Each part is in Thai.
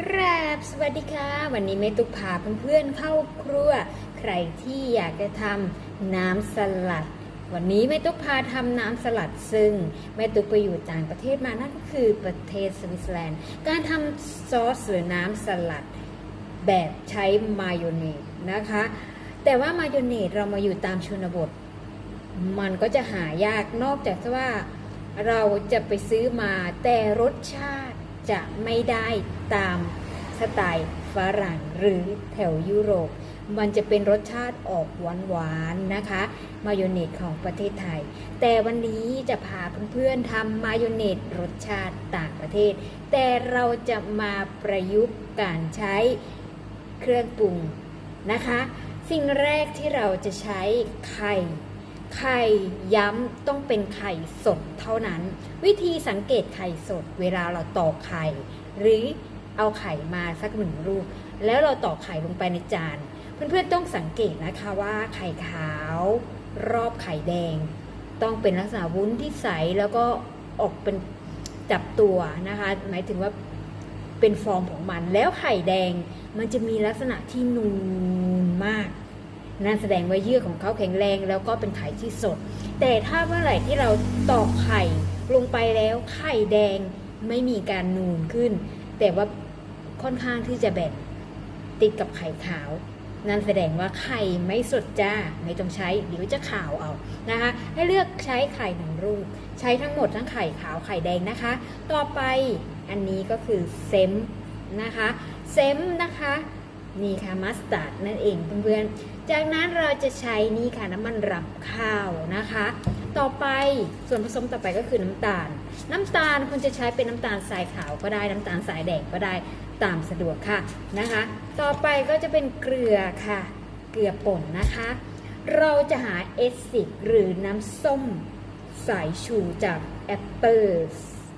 ครับสวัสดีค่ะ วันนี้แม่ตุ๊กพาเพื่อนๆเข้าครัว ใครที่อยากจะทำน้ำสลัด วันนี้แม่ตุ๊กพาทำน้ำสลัดซึ่งแม่ตุ๊กไปอยู่ต่างประเทศมานั่นก็คือประเทศสวิตเซอร์แลนด์ การทำซอสหรือน้ำสลัด แบบใช้มายองเนสนะคะ แต่ว่ามายองเนสเรามาอยู่ตามชนบท มันก็จะหายากนอกจากว่าเราจะไปซื้อมาแต่รสชาติ จะไม่ได้ตามสไตล์ฝรั่งหรือแถวยุโรป มันจะเป็นรสชาติออกหวานๆนะคะ มายองเนสของประเทศไทย แต่วันนี้จะพาเพื่อนๆทำมายองเนสรสชาติต่างประเทศ แต่เราจะมาประยุกต์การใช้เครื่องปรุงนะคะ สิ่งแรกที่เราจะใช้ไข่ ไข่ย้ำต้องเป็นไข่สดเท่านั้น วิธีสังเกตไข่สดเวลาเราตอกไข่ หรือเอาไข่มาสักหนึ่งลูก แล้วเราตอกไข่ลงไปในจาน เพื่อนๆต้องสังเกตนะคะว่าไข่ขาว รอบไข่แดง ต้องเป็นลักษณะวุ้นที่ใสแล้วก็ออกเป็นจับตัวนะคะ หมายถึงว่าเป็นฟองของมันแล้วไข่แดงมันจะมีลักษณะที่นูนมาก นั่นแสดงว่าเยื่อของเขาแข็งแรงแล้วก็เป็นไข่ที่สด แต่ถ้าเมื่อไหร่ที่เราตอกไข่ลงไปแล้วไข่แดงไม่มีการนูนขึ้น แต่ว่าค่อนข้างที่จะแบนติดกับไข่ขาว นั่นแสดงว่าไข่ไม่สดจ้าไม่ต้องใช้เดี๋ยวจะขาวเอานะคะให้เลือกใช้ไข่หนึ่งรูปใช้ทั้งหมดทั้งไข่ขาวไข่แดงนะคะ ต่อไปอันนี้ก็คือเซมนะคะเซมนะคะ นี่ค่ะมัสตาร์ดนั่นเองเพื่อนๆ จากนั้นเราจะใช้นี่ค่ะน้ำมันรำข้าวนะคะ ต่อไปส่วนผสมต่อไปก็คือน้ำตาล น้ำตาลคุณจะใช้เป็นน้ำตาลทรายขาวก็ได้น้ำตาลทรายแดงก็ได้ตามสะดวกค่ะนะคะ ต่อไปก็จะเป็นเกลือค่ะ เกลือป่นนะคะ เราจะหาเอสซิกหรือน้ำส้มสายชูจากแอปเปิล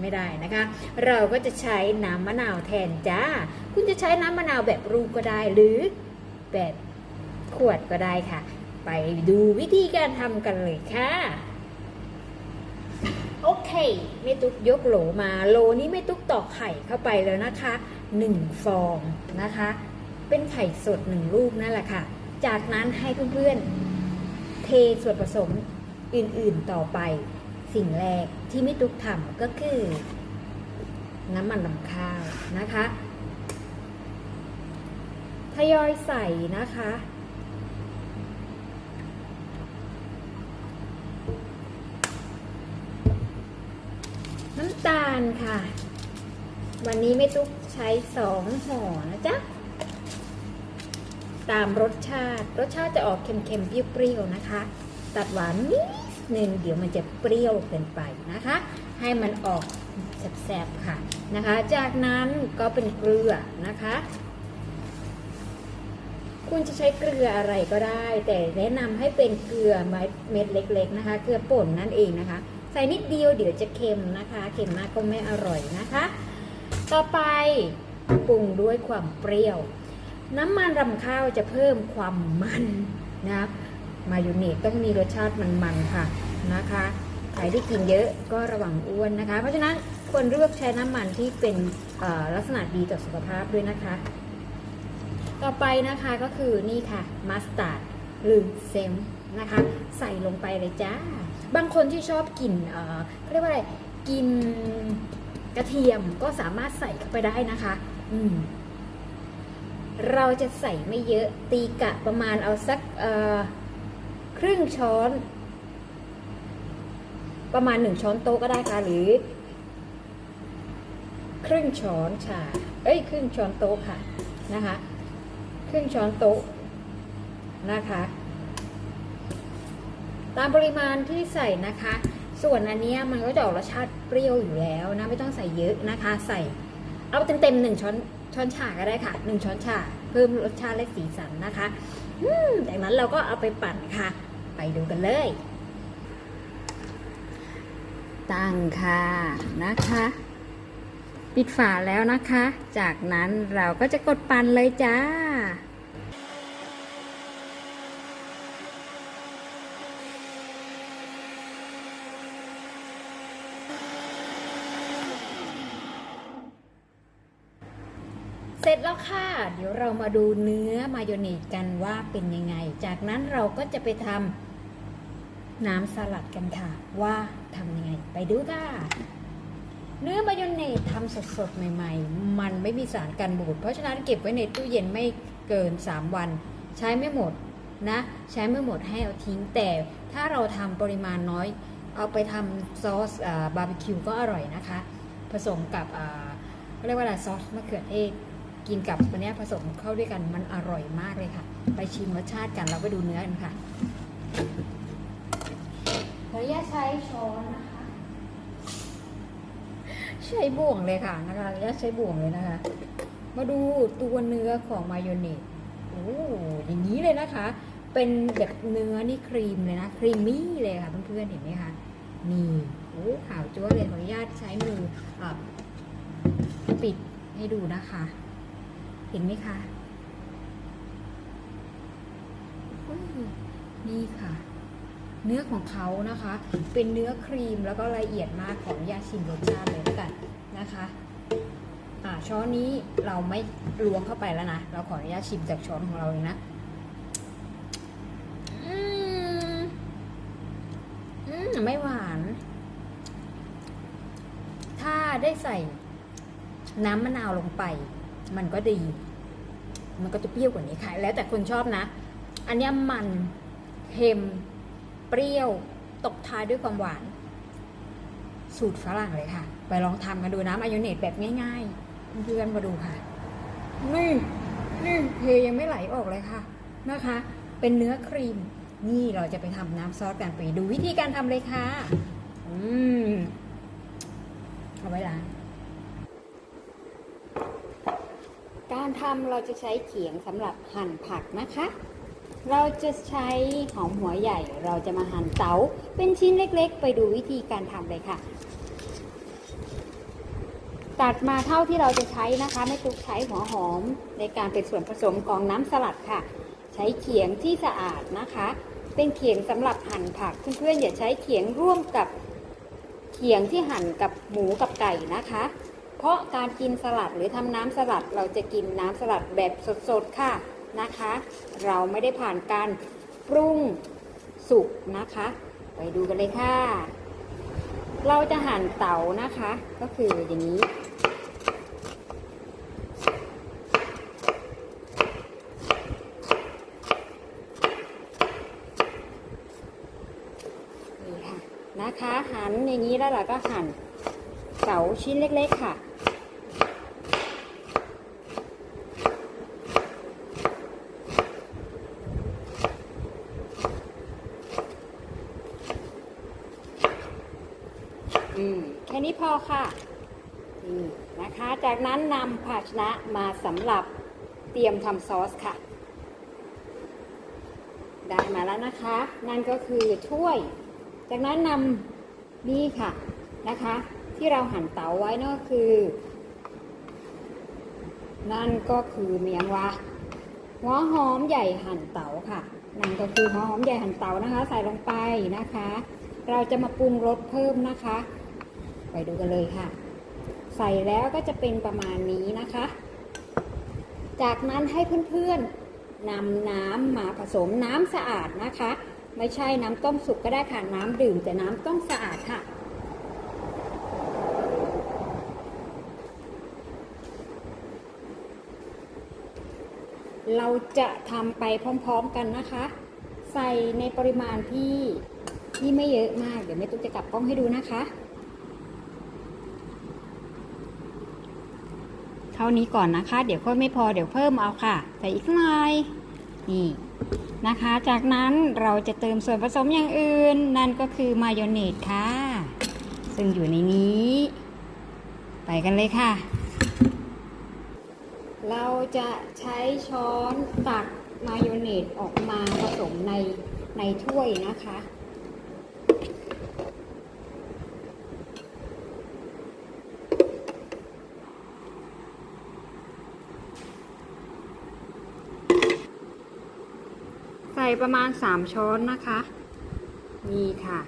ไม่ได้นะคะ เราก็จะใช้น้ำมะนาวแทนจ้า คุณจะใช้น้ำมะนาวแบบรูปก็ได้หรือแบบขวดก็ได้ค่ะ ไปดูวิธีการทำกันเลยค่ะโอเคแม่ตุ๊กยกโหลมาโหลนี้แม่ตุ๊กตอกไข่เข้าไปแล้วนะคะหนึ่งฟองนะคะ เป็นไข่สดหนึ่งลูกนั่นแหละค่ะ จากนั้นให้เพื่อนๆเทส่วนผสมอื่นๆต่อไป สิ่งแรกที่แม่ตุกทำก็คือ น้ำมันลำข้าวนะคะทยอยใส่นะคะ น้ำตาลค่ะ วันนี้ไม่ตุกใช้สองห่อนะจ๊ะตามรสชาติ รสชาติจะออกเค็มๆเปรี้ยวๆนะคะ ตัดหวานนิด นึง เดี๋ยวมันจะเปรี้ยวเกินไปนะคะ ให้มันออกแซบๆค่ะนะคะ จากนั้นก็เป็นเกลือนะคะ คุณจะใช้เกลืออะไรก็ได้ แต่แนะนำให้เป็นเกลือเม็ดเล็ก ๆ นะคะ เกลือป่นนั่นเองนะคะ ใส่นิดเดียวเดี๋ยวจะเค็มนะคะ เค็มมากก็ไม่อร่อยนะคะ ต่อไปปรุงด้วยความเปรี้ยว น้ำมันรำข้าวจะเพิ่มความมันนะ มายองเนสต้องมีรสชาติมันๆค่ะนะคะใครที่กินเยอะก็ระวังอ้วนนะคะ เพราะฉะนั้นควรเลือกใช้น้ำมันที่เป็นลักษณะดีต่อสุขภาพด้วยนะคะ ต่อไปนะคะก็คือนี่ค่ะมัสตาร์ดหรือเซมนะคะ ใส่ลงไปเลยจ้า บางคนที่ชอบกินเออเขาเรียกว่าอะไรกินกระเทียมก็สามารถใส่เข้าไปได้นะคะ อืมเราจะใส่ไม่เยอะตีกะประมาณเอาสักเออ ครึ่งช้อน ประมาณหนึ่งช้อนโต๊ะก็ได้ค่ะ หรือ ครึ่งช้อนชาเอ้ยครึ่งช้อนโต๊ะค่ะนะคะ ครึ่งช้อนโต๊ะนะคะ ตามปริมาณที่ใส่นะคะ ส่วนอันนี้มันก็จะออกรสชาติเปรี้ยวอยู่แล้วนะไม่ต้องใส่เยอะนะคะ ใส่เอาเต็มๆหนึ่งช้อนช้อนชาก็ได้ค่ะหนึ่งช้อนชาเพิ่มรสชาติและสีสันนะคะอืมจากนั้นเราก็เอาไปปั่นค่ะ ไปดูกันเลย ตั้งค่ะนะคะ ปิดฝาแล้วนะคะ จากนั้นเราก็จะกดปั่นเลยจ้าเสร็จแล้วค่ะ เดี๋ยวเรามาดูเนื้อมายองเนสกันว่าเป็นยังไง จากนั้นเราก็จะไปทำ น้ำสลัดกันค่ะ ว่าทำยังไง ไปดูค่ะ เนื้อมายองเนสทำสดๆ ใหม่ ๆ มันไม่มีสารกันบูด เพราะฉะนั้นเก็บไว้ในตู้เย็นไม่เกิน 3 วัน ใช้ไม่หมดนะ ใช้ไม่หมดให้เอาทิ้งแต่ถ้าเราทำปริมาณน้อย เอาไปทำซอสอบาร์บีคิวก็อร่อยนะคะ ผสมกับเาเรียกว่าอะไรซอสมะเขือเทศกินกับอันเนี้ผสมเข้าด้วยกันมันอร่อยมากเลยค่ะ ไปชิมรสชาติกันเราไปดูเนื้อกันค่ะ อนุญาตใช้ช้อนนะคะ ใช้บ่วงเลยค่ะนะคะอนุญาตใช้บ่วงเลยนะคะ มาดูตัวเนื้อของมายองเนสโอ้อย่างนี้เลยนะคะ เป็นแบบเนื้อนี่ครีมเลยนะครีมมี่เลยค่ะเพื่อนๆเห็นไหมคะนี่โอ้ขาวจ้วเลยขออนุญาตใช้มืออปิดให้ดูนะคะ เห็นไหมคะนี่ค่ะ เนื้อของเขานะคะ เป็นเนื้อครีมแล้วก็ละเอียดมากของยาชิมรสชาติเลยแล้วกันนะคะอ่าช้อนนี้เราไม่ล้วงเข้าไปแล้วนะ เราขออนุญาตชิมจากช้อนของเราเลยนะอืมอืมไม่หวาน ถ้าได้ใส่น้ำมะนาวลงไป มันก็ดี มันก็จะเปรี้ยวกว่านี้ค่ะ แล้วแต่คนชอบนะ อันนี้มันเค็ม เปรี้ยวตกท้ายด้วยความหวาน สูตรฝรั่งเลยค่ะ ไปลองทำกันดูนะมายองเนสแบบง่ายๆเพื่อนๆมาดูค่ะ นี่นี่เทยังไม่ไหลออกเลยค่ะนะคะ เป็นเนื้อครีม นี่เราจะไปทำน้ำซอสกันไปดูวิธีการทำเลยค่ะ อืมเอาไว้ล้างการทำเราจะใช้เขียงสำหรับหั่นผักนะคะ เราจะใช้หอมหัวใหญ่ เราจะมาหั่นเต๋าเป็นชิ้นเล็กๆ ไปดูวิธีการทำเลยค่ะ ตัดมาเท่าที่เราจะใช้นะคะไม่ตุกใช้หัวหอมในการเป็นส่วนผสมของน้ำสลัดค่ะ ใช้เขียงที่สะอาดนะคะ เป็นเขียงสำหรับหั่นผักเพื่อนๆอย่าใช้เขียงร่วมกับเขียงที่หั่นกับหมูกับไก่นะคะ เพราะการกินสลัดหรือทำน้ำสลัดเราจะกินน้ำสลัดแบบสดๆค่ะ นะคะ เราไม่ได้ผ่านการปรุงสุกนะคะ ไปดูกันเลยค่ะ เราจะหั่นเต๋านะคะ ก็คืออย่างนี้ นี่ค่ะนะคะ หั่นอย่างนี้แล้วเราก็หั่นเต๋าชิ้นเล็ก ๆ ค่ะ อืม แค่นี้พอค่ะนี่นะคะ จากนั้นนำภาชนะมาสำหรับเตรียมทำซอสค่ะ ได้มาแล้วนะคะ นั่นก็คือถ้วย จากนั้นนำนี่ค่ะนะคะ ที่เราหั่นเต๋าไว้นั่นก็คือ นั่นก็คือเมียงวะหัวหอมใหญ่หั่นเต๋าค่ะนั่นก็คือหัวหอมใหญ่หั่นเต๋านะคะ ใส่ลงไปนะคะ เราจะมาปรุงรสเพิ่มนะคะ ไปดูกันเลยค่ะ ใส่แล้วก็จะเป็นประมาณนี้นะคะ จากนั้นให้เพื่อนๆนำน้ำมาผสมน้ำสะอาดนะคะ ไม่ใช่น้ำต้มสุกก็ได้ค่ะน้ำดื่มแต่น้ำต้องสะอาดค่ะเราจะทำไปพร้อมๆกันนะคะ ใส่ในปริมาณที่ที่ไม่เยอะมาก เดี๋ยวแม่ตุ๊กจะกลับกล้องให้ดูนะคะ ท่านี้ก่อนนะคะ เดี๋ยวค่อยไม่พอเดี๋ยวเพิ่มเอาค่ะ ใส่อีกหน่อยนี่นะคะ จากนั้นเราจะเติมส่วนผสมอย่างอื่น นั่นก็คือมายองเนสค่ะ ซึ่งอยู่ในนี้ ไปกันเลยค่ะ เราจะใช้ช้อนตักมายองเนสออกมาผสมในในถ้วยนะคะ ประมาณ 3 ช้อนนะคะ นี่ค่ะ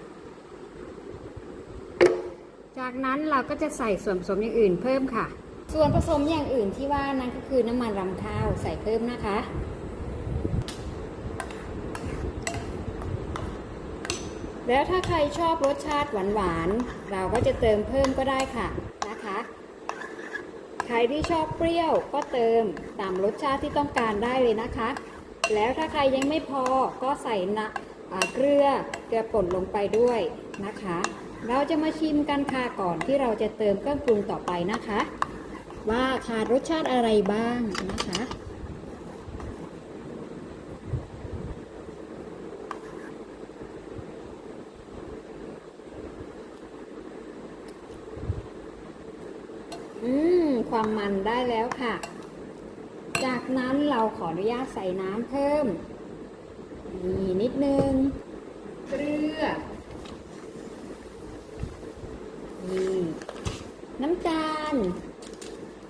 จากนั้นเราก็จะใส่ส่วนผสมอย่างอื่นเพิ่มค่ะ ส่วนผสมอย่างอื่นที่ว่านั่นก็คือน้ำมันรำข้าวใส่เพิ่มนะคะแล้วถ้าใครชอบรสชาติหวานๆ เราก็จะเติมเพิ่มก็ได้ค่ะนะคะ ใครที่ชอบเปรี้ยวก็เติมตามรสชาติที่ต้องการได้เลยนะคะ แล้วถ้าใครยังไม่พอก็ใส่นะเกลือเกลือป่นลงไปด้วยนะคะ เราจะมาชิมกันค่ะก่อนที่เราจะเติมเครื่องปรุงต่อไปนะคะ ว่าขาดรสชาติอะไรบ้างนะคะอืม ความมันได้แล้วค่ะ นั้นเราขออนุญาตใส่น้ำเพิ่ม นี่นิดนึง เกลือ นี่ น้ำตาล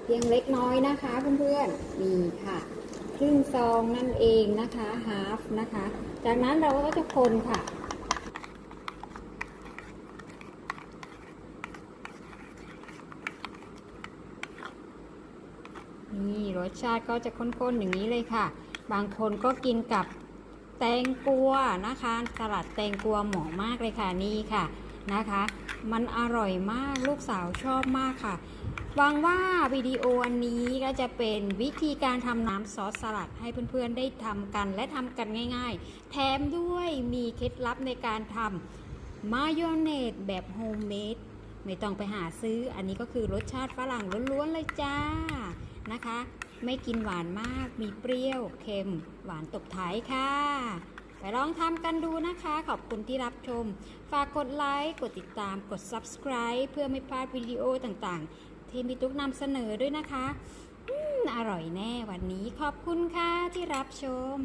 เพียงเล็กน้อยนะคะเพื่อนๆ นี่ค่ะ ครึ่งซองนั่นเองนะคะฮาฟนะคะ จากนั้นเราก็จะคนค่ะ นี่ร สชาติก็จะข้นๆอย่างนี้เลยค่ะ บางคนก็กินกับแตงกวนะคะ สลัดแตงกวเหมาะมากเลยค่ะนี่ค่ะนะคะ มันอร่อยมากลูกสาวชอบมากค่ะหวังว่าวิดีโออันนี้ก็จะเป็นวิธีการทำน้ำซอสสลัดให้เพื่อนๆได้ทำกันและทำกันง่ายๆ แถมด้วยมีเคล็ดลับในการทำมายองเนสแบบโฮมเมด ไม่ต้องไปหาซื้อ อันนี้ก็คือรสชาติฝรั่งล้วนๆเลยจ้านะคะ ไม่กินหวานมาก มีเปรี้ยว เค็ม หวานตบท้ายค่ะ ไปลองทำกันดูนะคะ ขอบคุณที่รับชม ฝากกดไลค์ กดติดตาม กด subscribe เพื่อไม่พลาดวิดีโอต่างๆ ที่มีตุ๊กนำเสนอด้วยนะคะออร่อยแน่วันนี้ขอบคุณค่ะที่รับชม